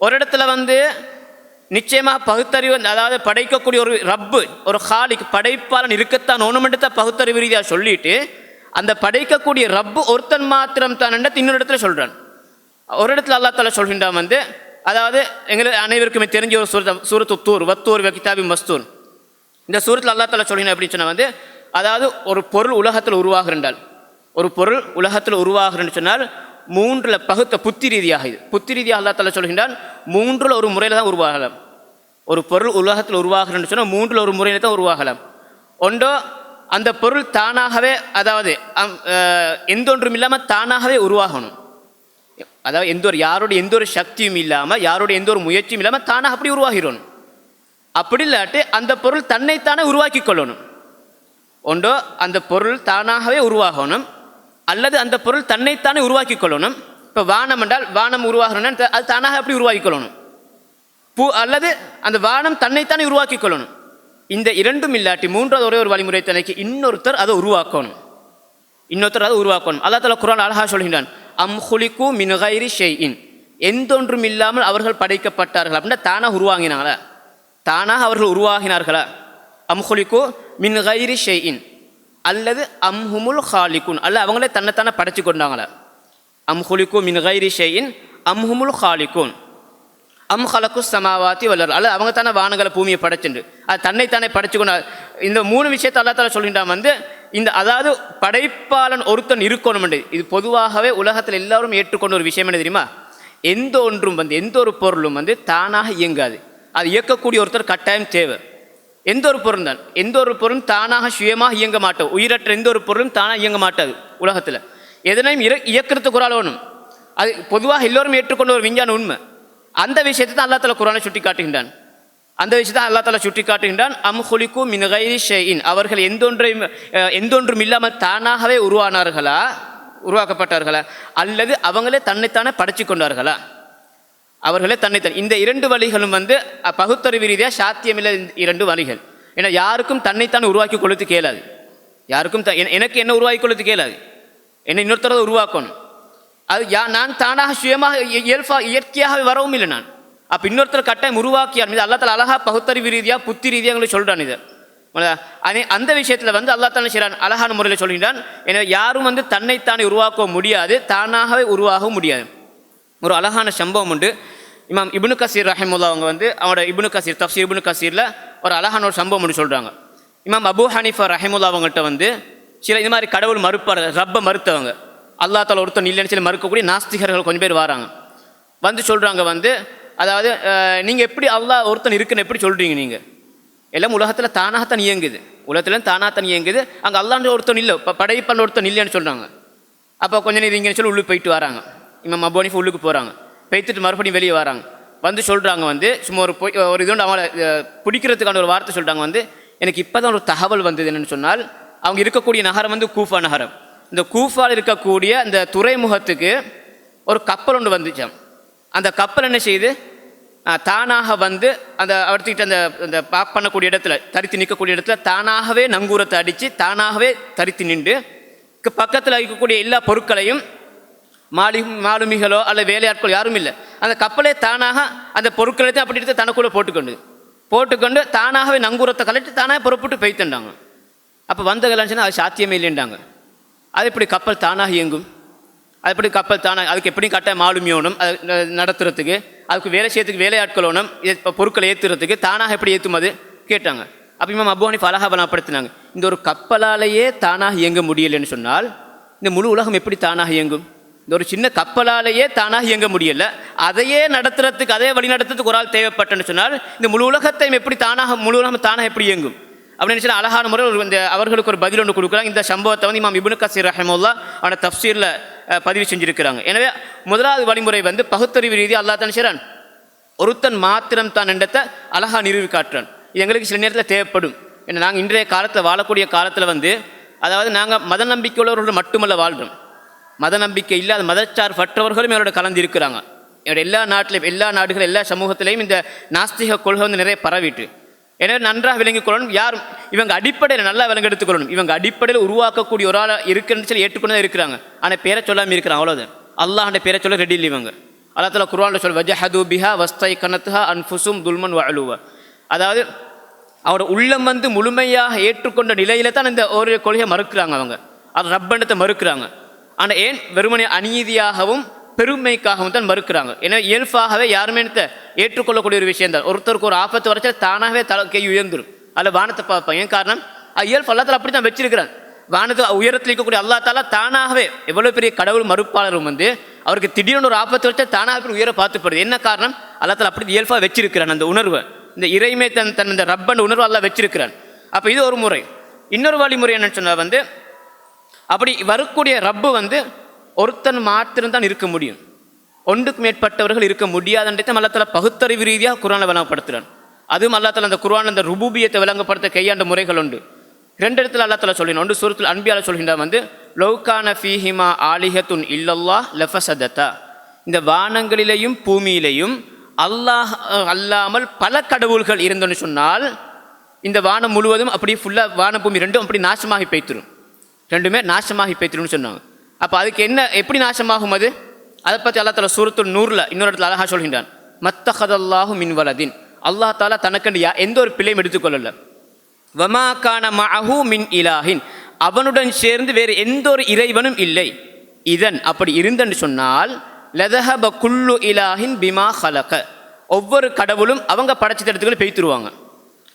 ஒரு இடத்துல வந்து நிச்சயமாக பகுத்தறிவு அதாவது படைக்கக்கூடிய ஒரு ரப்பு ஒரு ஹாலிக் படைப்பாளன் இருக்கத்தான் ஒன்றுமெடுத்த பகுத்தறிவு ரீதியாக சொல்லிட்டு அந்த படைக்கக்கூடிய ரப்பு ஒருத்தன் மாத்திரம் தான் இன்னொரு இடத்துல சொல்கிறான் ஒரு இடத்துல அல்லா தாலா சொல்கின்றான் வந்து அதாவது எங்களுக்கு அனைவருக்குமே தெரிஞ்ச ஒரு சூரத் சூரத்து தூர் வத்தூர் கிதாபி மஸ்தூர். இந்த சூரத்தில் அல்லா தாலா சொல்கிறேன் அப்படின்னு சொன்னால் வந்து அதாவது ஒரு பொருள் உலகத்தில் உருவாகிறண்டால் ஒரு பொருள் உலகத்தில் உருவாகிறன்னு சொன்னால் மூன்றில் பகுத்த புத்தி ரீதியாக இது. புத்தி ரீதியாக அல்லா தலை சொல்கின்றான் மூன்றில் ஒரு முறையில் தான் உருவாகலாம். ஒரு பொருள் உலகத்தில் உருவாகிறன்னு சொன்னால் மூன்றில் ஒரு முறையில் தான் உருவாகலாம். ஒன்றோ அந்த பொருள் தானாகவே அதாவது எந்த ஒன்றும் இல்லாமல் தானாகவே உருவாகணும். அதாவது எந்த ஒரு யாரோட எந்த ஒரு சக்தியும் இல்லாமல் யாரோட எந்த ஒரு முயற்சியும் இல்லாமல் தானாக அப்படி உருவாகிறணும் அப்படி இல்லாட்டி அந்த பொருள் தன்னைத்தானே உருவாக்கி கொள்ளணும். ஒன்றோ அந்த பொருள் தானாகவே உருவாகணும். அல்லது அந்த பொருள் தன்னைத்தானே உருவாக்கி கொள்ளணும். இப்போ வானம் என்றால் வானம் உருவாகணும்னா அது தானாக அப்படி உருவாக்கி கொள்ளணும்? பூ அல்லது அந்த வானம் தன்னைத்தானே உருவாக்கி கொள்ளணும். இந்த இரண்டும் இல்லாட்டி மூன்றாவது ஒரே ஒரு வழிமுறை தனக்கு இன்னொருத்தர் அதை உருவாக்கணும். இன்னொருத்தர் அதை உருவாக்கணும். அல்லா தலா குரான் அழகா சொல்கின்றான் அம் ஹுலிக்கு மின்கைரி ஷெய்இன் எந்தொன்றும் இல்லாமல் அவர்கள் படைக்கப்பட்டார்கள் அப்படின்னா தானாக உருவாங்கினாங்களா தானாக அவர்கள் உருவாகினார்களா? அம் ஹுலிக்கு மின்கைரி ஷெய்இன் அல்லது அம்ஹுமுல் ஹாலிகுன். அல்ல அவங்களே தன்னைத்தானே படைச்சு கொண்டாங்களா. அம் ஹுலிகு மின் கைரி ஷெயின் அம்ஹுமுல் ஹாலிகுன். அம் ஹலக்கு சமாவாத்தி வல்லர். அல்ல அவங்க தானே வானங்களை பூமியை படைச்சுண்டு. அது தன்னைத்தானே படைச்சு இந்த மூணு விஷயத்தை அல்லா தாலா சொல்கின்றான் வந்து இந்த அதாவது படைப்பாளன் ஒருத்தன் இருக்கணும் இது பொதுவாகவே உலகத்தில் எல்லாரும் ஏற்றுக்கொண்ட ஒரு விஷயம் என்ன தெரியுமா? எந்த ஒன்றும் வந்து எந்த ஒரு பொருளும் வந்து தானாக இயங்காது. அது இயக்கக்கூடிய ஒருத்தர் கட்டாயம் தேவை. எந்த ஒரு பொருள் தான் எந்த ஒரு பொருளும் தானாக சுயமாக இயங்க மாட்டோம் உயிரற்ற எந்த ஒரு பொருளும் தானாக இயங்க மாட்டாது உலகத்தில். எதனையும் இற இயக்கிறதுக்கு ஒரு வேணும் அது பொதுவாக எல்லோரும் ஏற்றுக்கொண்ட ஒரு விஞ்ஞான உண்மை. அந்த விஷயத்தை தான் அல்லா தலா குரானை சுட்டி காட்டுகின்றான் அந்த விஷயத்தை அல்லா தலா சுட்டி காட்டுகின்றான் அம் ஹொலிக்கு மின்கைரி ஷெயின் அவர்கள் எந்தொன்றையும் எந்தொன்றும் இல்லாமல் தானாகவே உருவானார்களா? உருவாக்கப்பட்டார்களா? அல்லது அவங்களே தன்னைத்தானே படைச்சு கொண்டார்களா? அவர்களே தன்னைத்தான் இந்த இரண்டு வழிகளும் வந்து பகுத்தறிவு ரீதியாக சாத்தியமில்லை இரண்டு வழிகள். ஏன்னா யாருக்கும் தன்னைத்தான் உருவாக்கி கொள்வது கேளாது. யாருக்கும் த- எனக்கு என்ன உருவாக்கி கொள்வது கேளாது? என்னை இன்னொருத்தரதை உருவாக்கணும். அது யா நான் தானாக சுயமாக இய- இயல்பா இயற்கையாகவே வரவும் இல்லை நான். அப்போ இன்னொருத்தர் கட்டாயம் உருவாக்கியார் இது அல்லா தாலா அழகா பகுத்தறிவு ரீதியாக புத்தி ரீதியாக எங்களுக்கு சொல்கிறான் இதை. அதே அந்த விஷயத்தில் வந்து அல்லா தாலா செய்கிறான் அழகான முறையில் சொல்கிறான் எனவே யாரும் வந்து தன்னைத்தானே உருவாக்க முடியாது தானாகவே உருவாகவும் முடியாது. ஒரு அழகான சம்பவம் உண்டு. இமாம் இப்னு கசீர் ரஹிமுல்லா அவங்க வந்து அவனோட இப்னு கசீர் தப்சீர் இப்னு கசீரில் ஒரு அழகான ஒரு சம்பவம் ஒன்று சொல்கிறாங்க இமாம் அபு ஹனீஃபா ரஹிமுல்லா அவங்கள்ட்ட வந்து சில இது மாதிரி கடவுள் மறுப்பார் ரப்பை மறுத்தவங்க. அல்லா தால ஒருத்தன் இல்லைன்னு சொல்லி மறுக்கக்கூடிய நாஸ்திகர்கள் கொஞ்சம் பேர் வராங்க. வந்து சொல்கிறாங்க வந்து அதாவது நீங்கள் எப்படி அல்லா ஒருத்தன் இருக்குன்னு எப்படி சொல்கிறீங்க நீங்கள் எல்லாம் உலகத்தில் தானாகத்தான் இயங்குது. உலகத்தில் தானாகத்தான் இயங்குது. அங்கே அல்லான்ற ஒருத்தன் இல்லை இப்போ படைப்பன் ஒருத்தன் இல்லைன்னு சொல்கிறாங்க அப்போ கொஞ்ச நேரம் இங்கேன்னு சொல்லி உள்ளே போயிட்டு வராங்க. இமாம் அபோனிஃப் உள்ளுக்கு போகிறாங்க போய்த்துட்டு மறுபடியும் வெளியே வராங்க. வந்து சொல்கிறாங்க வந்து சும்மா ஒரு பொய் ஒரு இதோண்டு அவங்கள பிடிக்கிறதுக்கான ஒரு வார்த்தை சொல்கிறாங்க வந்து எனக்கு இப்போ தான் ஒரு தகவல் வந்தது என்னென்னு சொன்னால் அவங்க இருக்கக்கூடிய நகரம் வந்து கூஃபா நகரம். இந்த கூஃபாவில் இருக்கக்கூடிய அந்த துறைமுகத்துக்கு ஒரு கப்பல் ஒன்று வந்துச்சான் அந்த கப்பல் என்ன செய்யுது தானாக வந்து அந்த அவர்த்திக்கிட்ட அந்த அந்த பாக் பண்ணக்கூடிய இடத்துல தரித்து நிற்கக்கூடிய இடத்துல தானாகவே நங்கூரத்தை அடித்து தானாகவே தரித்து நின்று பக்கத்தில் இருக்கக்கூடிய எல்லா பொருட்களையும் மாலி மாலுமிகளோ அல்ல வேலையாட்களோ யாரும் இல்லை. அந்த கப்பலே தானாக அந்த பொருட்களை தான் அப்படி எடுத்து தனக்குள்ளே போட்டுக்கொண்டு போட்டுக்கொண்டு தானாகவே நங்கூரத்தை கலட்டி தானாக புறப்பட்டு போய்த்துண்டாங்க. அப்போ வந்தகலாம் சொன்னால் அது சாத்தியமே இல்லைன்றாங்க. அது எப்படி கப்பல் தானாக இயங்கும்? அது எப்படி கப்பல் தானாக அதுக்கு எப்படி கட்ட மாலுமி அது நடத்துறதுக்கு அதுக்கு வேலை செய்யறதுக்கு வேலையாட்கள் வேணும் இப்போ பொருட்களை ஏற்றுறதுக்கு தானாக எப்படி ஏற்றும் அது? கேட்டாங்க. அப்போ இமாம் அபுவானி பலகாபலப்படுத்தினாங்க இந்த ஒரு கப்பலாலேயே தானாக இயங்க முடியலைன்னு சொன்னால் இந்த முழு உலகம் எப்படி தானாக இயங்கும்? இந்த ஒரு சின்ன கப்பலாலேயே தானாக இயங்க முடியல. அதையே நடத்துறதுக்கு அதே வழி நடத்துறதுக்கு ஒரு ஆள் தேவைப்பட்டன்னு சொன்னால் இந்த முழு உலகத்தையும் எப்படி தானாக முழு உலகம் தானாக எப்படி இயங்கும்? அப்படின்னு சொல்லி அழகான முறை ஒரு இந்த அவர்களுக்கு ஒரு பதில் ஒன்று கொடுக்குறாங்க. இந்த சம்பவத்தை வந்து இமாம் இபுனு கசீர் ரஹமுல்லா அவனை தஃப்சீரில் பதிவு செஞ்சுருக்கிறாங்க. எனவே முதலாவது வழிமுறை வந்து பகுத்தறிவு ரீதி அல்லா தான் செய்கிறான் ஒருத்தன் மாத்திரம் தான் என்றத்தை அழகா நிறுவி காட்டுறான். இது எங்களுக்கு சில நேரத்தில் தேவைப்படும். ஏன்னா நாங்கள் இன்றைய காலத்தில் வாழக்கூடிய காலத்தில் வந்து அதாவது நாங்கள் மத நம்பிக்கையுள்ளவர்கள் மட்டுமல்ல வாழ்கிறோம் மத நம்பிக்கை இல்லாத மதச்சார்பற்றவர்களும் என்னோட கலந்து இருக்கிறாங்க என்னோட எல்லா நாட்டிலையும் எல்லா நாடுகள் எல்லா சமூகத்திலையும் இந்த நாஸ்திக கொள்கை வந்து நிறைய பரவிட்டு. எனவே நன்றாக விளங்கிக் கொள்ளணும். யார் இவங்க அடிப்படையில் நல்லா விளங்கெடுத்துக் கொள்ளணும். இவங்க அடிப்படையில் உருவாக்கக்கூடிய ஒரு ஆள் இருக்குன்னு சொல்லி ஏற்றுக்கொண்டு தான் இருக்கிறாங்க. ஆனால் பேரை சொல்லாமல் இருக்கிறாங்க அவ்வளோதான் அல்லாஹ் பேரை சொல்ல ரெடி இல்லை இவங்க. அல்லா தலா குர்ஆன்ல சொல் வஜஹது பிஹா வஸ்தை கனத்ஹா அன்ஃபுசும் துல்மன் வஅலுவ. அதாவது அவரோட உள்ளம் வந்து முழுமையாக ஏற்றுக்கொண்ட நிலையில தான் இந்த ஒரு கொள்கையை மறுக்கிறாங்க அவங்க. அது ரப்பண்டத்தை மறுக்கிறாங்க. ஆனால் ஏன் வெறுமனே அநீதியாகவும் பெருமைக்காகவும் தான் மறுக்கிறாங்க? ஏன்னா இயல்பாகவே யாருமே ஏற்றுக்கொள்ளக்கூடிய ஒரு விஷயம் தான் ஒருத்தருக்கு ஒரு ஆபத்து வரைச்சா தானாகவே தலை கை உயர்ந்துடும் அதில் வானத்தை பார்ப்பாங்க ஏன் காரணம்? இயல்பு அல்லாத்தால அப்படி தான் வச்சிருக்கிறான். வானத்து உயரத்தில் இருக்கக்கூடிய அல்லா தாலா தானாகவே எவ்வளோ பெரிய கடவுள் மறுப்பாளரும் வந்து அவருக்கு திடீர்னு ஒரு ஆபத்து வச்சா தானாக உயர பார்த்துப்படுது. என்ன காரணம்? அல்லா தாலா அப்படி இயல்பாக வச்சிருக்கிறான் அந்த உணர்வை. இந்த இறைமை தன் தன் இந்த ரப்பன் உணர்வு அல்லா வச்சிருக்கிறான். அப்போ இது ஒரு முறை. இன்னொரு வழிமுறை என்னன்னு சொன்னால் வந்து அப்படி வரக்கூடிய ரப்பு வந்து ஒருத்தன் மாத்திரம்தான் இருக்க முடியும். ஒன்றுக்கு மேற்பட்டவர்கள் இருக்க முடியாதுன்றதை மல்லத்தில் பகுத்தறிவு ரீதியாக குரானை விளங்கப்படுத்துகிறான் அதுவும் அல்லாத்தால அந்த குரான் அந்த ருபூபியத்தை விளங்கப்படுத்த கையாண்ட முறைகள் உண்டு. ரெண்டு இடத்துல அல்லாத்தால சொல்லினோம் ஒன்று சூரத்தில் அன்பியால் சொல்கின்றார் வந்து லௌகான ஃபீஹிமா ஆலிஹத்துன் இல்லல்லா லஃபசதத்தா இந்த வானங்களிலேயும் பூமியிலேயும் அல்லாஹ் அல்லாமல் பல கடவுள்கள் இருந்தோன்னு சொன்னால் இந்த வானம் முழுவதும் அப்படி ஃபுல்லாக வான பூமி ரெண்டும் அப்படி நாசமாகி போய்த்திரும். ரெண்டுமே நாசமாகி போய்த்திரும்னு சொன்னாங்க. அப்போ அதுக்கு என்ன எப்படி நாசமாகும் அது? அதை பற்றி அல்லா தாலா சூரத்துல் நூறில் இன்னொரு இடத்துல அழகாக சொல்கின்றான். மத்தஹதல்லாஹு மின் வலதின். அல்லாஹ் தாலா தனக்கண்டு யா எந்த ஒரு பிள்ளையும் எடுத்துக்கொள்ளல வமா கான மஹு மின் இலாஹின். அவனுடன் சேர்ந்து வேறு எந்த ஒரு இறைவனும் இல்லை. இதன் அப்படி இருந்தன்னு சொன்னால் லதஹப குல்லு இலாஹின் பிமா ஹலக. ஒவ்வொரு கடவுளும் அவங்க படைச்ச இடத்துக்குள்ள பெய்த்துருவாங்க.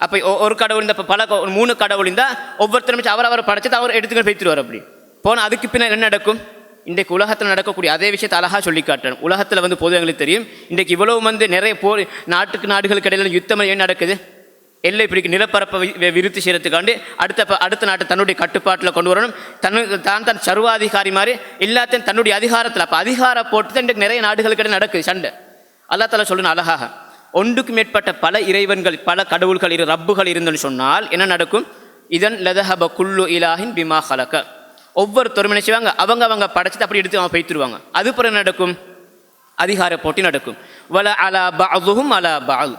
அப்போ ஒரு கடவுள் இந்த பல க- மூணு கடவுள் இருந்தால் ஒவ்வொருத்தரும் வச்சு அவர் அவரை படைச்சது அவர் எடுத்துக்கிட்டு வைத்துருவார் அப்படி போனால் அதுக்கு பின்னால் என்ன நடக்கும்? இன்றைக்கு உலகத்தில் நடக்கக்கூடிய அதே விஷயத்தை அழகாக சொல்லி காட்டுறேன் உலகத்தில் வந்து பொது எங்களுக்கு தெரியும் இன்றைக்கு இவ்வளவு வந்து நிறைய போர் நாட்டுக்கு நாடுகளுக்கு இடையில யுத்தம் ஏன் நடக்குது. எல்லை பிடிக்க நிலப்பரப்பை வி- விருத்தி செய்யறதுக்காண்டி அடுத்த ப- அடுத்த நாட்டை தன்னுடைய கட்டுப்பாட்டில் கொண்டு வரணும். தன்னு தான் தான் சர்வாதிகாரி மாதிரி எல்லாத்தையும் தன்னுடைய அதிகாரத்தில். அப்போ அதிகார போட்டு தான் இன்றைக்கு நிறைய நாடுகளுக்கு இடையே நடக்குது சண்டை. அல்லா தாலா சொல்லணும் அழகாக. ஒன்றுக்கு மேற்பட்ட பல இறைவன்கள் பல கடவுள்கள் இரு ரப்புகள் இருந்துன்னு சொன்னால் என்ன நடக்கும்? இதன் லதஹப குல்லு இலாஹின் பிமா ஹலக. ஒவ்வொருத்தரும் நினைச்சுவாங்க அவங்க அவங்க படைச்சிட்டு அப்படி எடுத்து அவங்க பைத்துருவாங்க. அது பிறகு என்ன நடக்கும்? அதிகார போட்டி நடக்கும். வல அலா பஅதுஹும் அலா பால்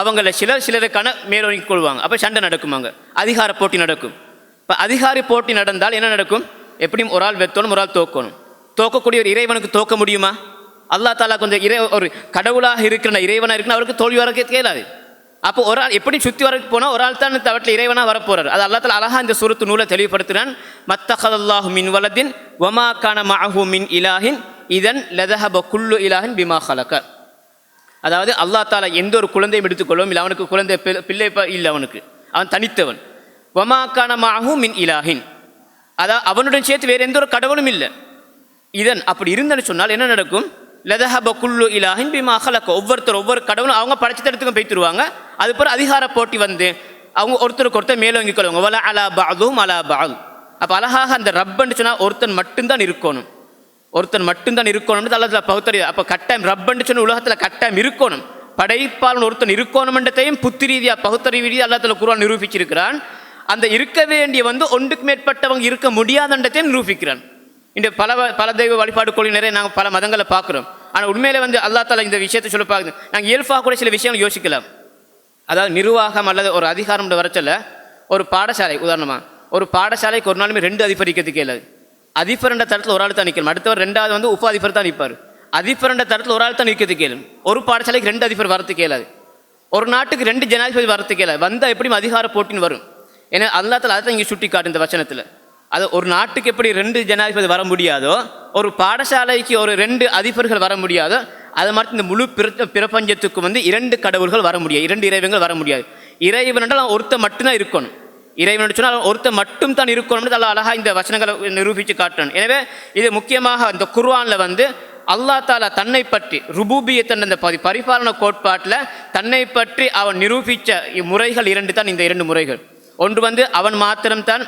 அவங்கள சிலர் சிலருக்கான மேலோங்கி கொள்வாங்க. அப்போ சண்டை நடக்குமாங்க அதிகார போட்டி நடக்கும். இப்போ அதிகாரி போட்டி நடந்தால் என்ன நடக்கும்? எப்படியும் ஒரு ஆள் வெத்தணும் ஒரு ஆள் தோக்கணும். தோக்கக்கூடிய ஒரு இறைவனுக்கு தோக்க முடியுமா? அல்லாஹ் தாலா கொஞ்சம் இறை ஒரு கடவுளாக இருக்கிற இறைவனாக இருக்கணும் அவருக்கு தோல்வி வரக்கே கேளாது அப்போ ஒரு ஆள் எப்படி சுற்றி வரக்கு போனால் ஒரு ஆள் தான் இந்த தவட்டில் இறைவனாக வரப்போகிறார் அது அல்லா தாலா அழகா இந்த சுருத்து நூலை தெளிவுபடுத்துகிறான் மத்தஹல்லாஹு மின் வலதின் வமா கான மஅஹு மின் இலாஹின் இதன் லதஹப குல்லு இலாஹின் பிமா ஹலக அதாவது அல்லாஹ் தாலா எந்த ஒரு குழந்தையும் எடுத்துக்கொள்ளும் இல்லை. அவனுக்கு குழந்தை பிள்ளை- இல்லை அவனுக்கு. அவன் தனித்தவன். வமாக்கான மாஹு மின் இலாஹின். அதாவது அவனுடன் சேர்த்து வேறு எந்த ஒரு கடவுளும் இல்லை. இதன் அப்படி இருந்தன்னு சொன்னால் என்ன நடக்கும்? லதஹப குல்லு இலாஹின் பிமா அகலக்க ஒவ்வொருத்தர் ஒவ்வொரு கடவுளும் அவங்க படைச்ச இடத்துக்கும் போய்த்துருவாங்க அது பிறகு அதிகார போட்டி வந்து அவங்க ஒருத்தருக்கு ஒருத்தர் மேலோங்கி கொள்வாங்க. வல அலா பாதும் அலா பாது அப்போ அழகாக அந்த ரப்பன்னு சொன்னால் ஒருத்தன் மட்டும்தான் இருக்கணும். ஒருத்தன் மட்டும்தான் இருக்கணும்னு அல்லது பகுத்தறிவு. அப்போ கட்டாயம் ரப்பன்னு சொன்ன உலகத்தில் கட்டாயம் இருக்கணும். படைப்பாளன் ஒருத்தன் இருக்கணும்ன்றதையும் புத்தி ரீதியாக பகுத்தறிவு ரீதியாக அல்லத்தில் குருவான் நிரூபிச்சிருக்கிறான். அந்த இருக்க வேண்டிய வந்து ஒன்றுக்கு மேற்பட்டவங்க இருக்க முடியாதன்றதையும் நிரூபிக்கிறான். இன்று பல பல தெய்வ வழிபாடு கோழி நிறைய நாங்கள் பல மதங்களை பார்க்குறோம். ஆனால் உண்மையிலே வந்து அல்லா தாலா இந்த விஷயத்தை சொல்ல பார்க்குது. நாங்கள் இயல்பாக கூட சில விஷயங்கள் யோசிக்கலாம். அதாவது நிர்வாகம் அல்லது ஒரு அதிகாரம் வரச்சல ஒரு பாடசாலை உதாரணமாக ஒரு பாடசாலைக்கு ஒரு நாளுமே ரெண்டு அதிபர் நிற்கிறதுக்கு இயலாது. அதிபர் என்ற தரத்தில் ஒரு ஆள் தான் நிற்கணும் அடுத்தவர் ரெண்டாவது வந்து உப அதிபர் தான் நிற்பார் அதிபரண்ட என்ற தரத்தில் ஒரு ஆள் தான் நிற்கிறதுக்கு இயலும். ஒரு பாடசாலைக்கு ரெண்டு அதிபர் வரத்துக்கு இயலாது. ஒரு நாட்டுக்கு ரெண்டு ஜனாதிபதி வரத்துக்கு இயலாது. வந்தால் எப்படியும் அதிகார போட்டின்னு வரும். ஏன்னா அல்லாத்தில் அதை தான் இங்கே சுட்டி காட்டு இந்த வச்சனத்தில் அது ஒரு நாட்டுக்கு எப்படி ரெண்டு ஜனாதிபதி வர முடியாதோ ஒரு பாடசாலைக்கு ஒரு ரெண்டு அதிபர்கள் வர முடியாதோ அது மாதிரி இந்த முழு பிரபஞ்சத்துக்கு வந்து இரண்டு கடவுள்கள் வர முடியாது இரண்டு இறைவன்கள் வர முடியாது. இறைவன் என்றால் ஒருத்த மட்டும்தான் இருக்கணும். இறைவன் சொன்னால் ஒருத்த மட்டும் தான் இருக்கணும்னு அல்ல அழகாக இந்த வசனங்களை நிரூபித்து காட்டணும் எனவே இது முக்கியமாக இந்த குர்ஆனில் வந்து அல்லாஹ் தாலா தன்னை பற்றி ருபூபியத்தன் அந்த பதி பரிபாலன கோட்பாட்டில் தன்னை பற்றி அவன் நிரூபித்த முறைகள் இரண்டு தான் இந்த இரண்டு முறைகள். ஒன்று வந்து அவன் மாத்திரம்தான்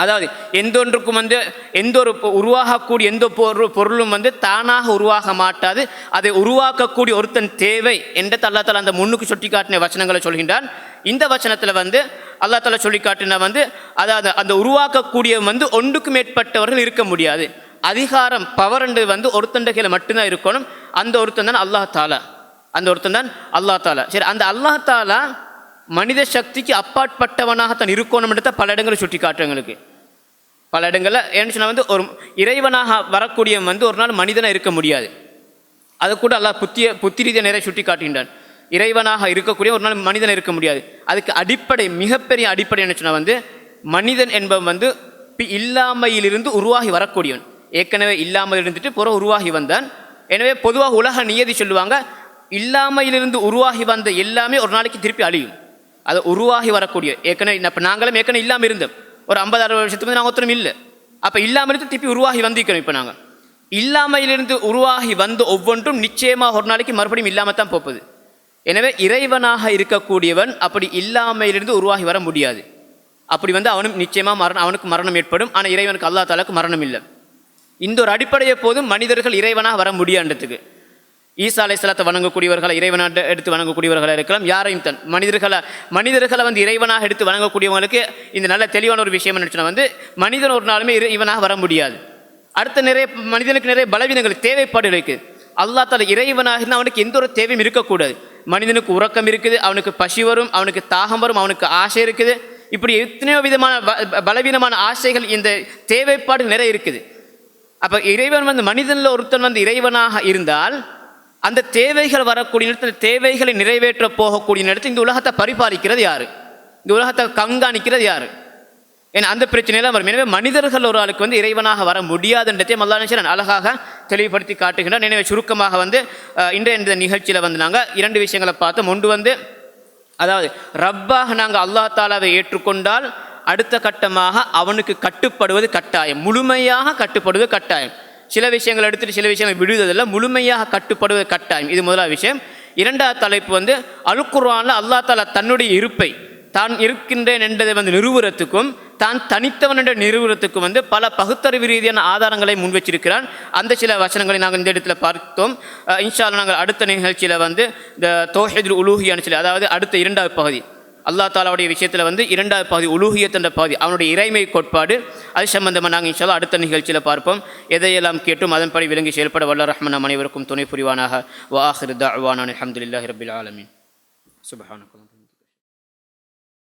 அதாவது எந்த ஒன்றுக்கும் வந்து எந்த ஒரு பொ- உருவாகக்கூடிய எந்த பொருள் பொருளும் வந்து தானாக உருவாக மாட்டாது. அதை உருவாக்கக்கூடிய ஒருத்தன் தேவை என்ற அல்லா தாலா அந்த முன்னுக்கு சுட்டி காட்டின வசனங்களை சொல்கின்றான். இந்த வசனத்தில் வந்து அல்லா தலா சொல்லி காட்டின வந்து அதாவது அந்த உருவாக்கக்கூடிய வந்து ஒன்றுக்கு மேற்பட்டவர்கள் இருக்க முடியாது. அதிகாரம் பவர் வந்து ஒருத்தண்ட கீழே மட்டும்தான் இருக்கணும். அந்த ஒருத்தன் தான் அல்லாஹ் தாலா. அந்த ஒருத்தன் தான் அல்லாஹ் தாலா. சரி அந்த அல்லாஹ் தாலா மனித சக்திக்கு அப்பாற்பட்டவனாகத்தான் இருக்கணும்ன்றத பல இடங்களில் சுட்டி காட்டுறவங்களுக்கு பல இடங்களில் ஏன்னு சொன்னால் வந்து ஒரு இறைவனாக வரக்கூடியவன் வந்து ஒரு நாள் மனிதனாக இருக்க முடியாது. அது கூட அல்லா புத்திய புத்தி ரீதியாக நிறைய சுட்டி காட்டுகின்றான். இறைவனாக இருக்கக்கூடிய ஒரு நாள் மனிதன் இருக்க முடியாது. அதுக்கு அடிப்படை மிகப்பெரிய அடிப்படை என்ன சொன்னால் வந்து மனிதன் என்பவன் வந்து இல்லாமையிலிருந்து உருவாகி வரக்கூடியவன். ஏற்கனவே இல்லாமல் இருந்துட்டு புற உருவாகி வந்தான். எனவே பொதுவாக உலக நியதி சொல்லுவாங்க இல்லாமையிலிருந்து உருவாகி வந்த எல்லாமே ஒரு நாளைக்கு திருப்பி அழியும். அது உருவாகி வரக்கூடிய ஏற்கனவே இப்போ நாங்களும் ஏற்கனவே இல்லாமல் இருந்தோம். ஒரு ஐம்பது அறுபது வருஷத்துக்கு நாங்கள் ஒருத்தரும் இல்லை. அப்போ இல்லாமல் இருந்து திருப்பி உருவாகி வந்திருக்கிறோம் இப்போ நாங்கள் இல்லாமையிலிருந்து உருவாகி வந்து ஒவ்வொன்றும் நிச்சயமாக ஒரு நாளைக்கு மறுபடியும் இல்லாமல் தான் போகுது எனவே இறைவனாக இருக்கக்கூடியவன் அப்படி இல்லாமையிலிருந்து உருவாகி வர முடியாது. அப்படி வந்து அவனும் நிச்சயமாக மரணம் அவனுக்கு மரணம் ஏற்படும். ஆனால் இறைவனுக்கு அல்லா தாலாக்கு மரணம் இல்லை. இந்த ஒரு அடிப்படையை போதும் மனிதர்கள் இறைவனாக வர முடியான்றதுக்கு ஈசா அலைசலாத்தை வணங்கக்கூடியவர்களை இறைவனாக எடுத்து வணங்கக்கூடியவர்களாக இருக்கலாம். யாரையும் தன் மனிதர்களை மனிதர்களை வந்து இறைவனாக எடுத்து வணங்கக்கூடியவங்களுக்கு இந்த நல்ல தெளிவான ஒரு விஷயம் என்ன வந்து மனிதன் ஒரு நாளுமே இறைவனாக வர முடியாது. அடுத்த நிறைய மனிதனுக்கு நிறைய பலவீனங்கள் தேவைப்பாடு இருக்குது அல்லா தால இறைவனாக இருந்தால் அவனுக்கு எந்த ஒரு தேவையும் இருக்கக்கூடாது. மனிதனுக்கு உறக்கம் இருக்குது அவனுக்கு பசி வரும் அவனுக்கு தாகம் வரும் அவனுக்கு ஆசை இருக்குது. இப்படி எத்தனையோ விதமான ப- பலவீனமான ஆசைகள் இந்த தேவைப்பாடு நிறைய இருக்குது. அப்போ இறைவன் வந்து மனிதனில் ஒருத்தன் வந்து இறைவனாக இருந்தால் அந்த தேவைகள் வரக்கூடிய நேரத்தில் தேவைகளை நிறைவேற்ற போகக்கூடிய நேரத்தில் இந்த உலகத்தை பரிபாலிக்கிறது யாரு? இந்த உலகத்தை கண்காணிக்கிறது யாரு? ஏன்னா அந்த பிரச்சனையெல்லாம் வரும். எனவே மனிதர்கள் ஒரு ஆளுக்கு வந்து இறைவனாக வர முடியாதுன்றதையும் அல்லா நினைச்சு அழகாக தெளிவுபடுத்தி காட்டுகின்றார் எனவே சுருக்கமாக வந்து இன்றைய இந்த நிகழ்ச்சியில் வந்து நாங்கள் இரண்டு விஷயங்களை பார்த்தோம். ஒன்று வந்து அதாவது ரப்பாக நாங்கள் அல்லா தாலாவை ஏற்றுக்கொண்டால் அடுத்த கட்டமாக அவனுக்கு கட்டுப்படுவது கட்டாயம். முழுமையாக கட்டுப்படுவது கட்டாயம். சில விஷயங்கள் எடுத்துகிட்டு சில விஷயங்கள் விடுவதில்லை. முழுமையாக கட்டுப்படுவது கட்டாயம். இது முதலாவது விஷயம். இரண்டாவது தலைப்பு வந்து அல்குர்ஆன்ல அல்லா தாலா தன்னுடைய இருப்பை தான் இருக்கின்றேன் என்றதை வந்து நிறுவுறத்துக்கும் தான் தனித்தவன் என்ற நிறுவுறத்துக்கும் வந்து பல பகுத்தறிவு ரீதியான ஆதாரங்களை முன் வச்சிருக்கிறான். அந்த சில வசனங்களை நாங்கள் இந்த இடத்துல பார்த்தோம். இன்ஷால்ல நாங்கள் அடுத்த நிகழ்ச்சியில் வந்து இந்த தோஹிதுல் உலூஹியான சொல்லி அதாவது அடுத்த இரண்டாவது பகுதி. அல்லாஹ் தாலாவுடைய விஷயத்தில் வந்து இரண்டாவது பகுதி உலூகியத் என்ற பகுதி அவனுடைய இறைமை கோட்பாடு அது சம்பந்தமாக நாங்கள் இன்ஷா அடுத்த நிகழ்ச்சியில் பார்ப்போம். எதையெல்லாம் கேட்டும் அதன்படி விளங்கி செயல்பட வல்ல ரஹ்மன் அனைவருக்கும் துணை புரிவானாக. வாஹிர் தாவானான் அஹமதுல்லாஹி ரபில் ஆலமீன். சுபஹானக்குல்லாம்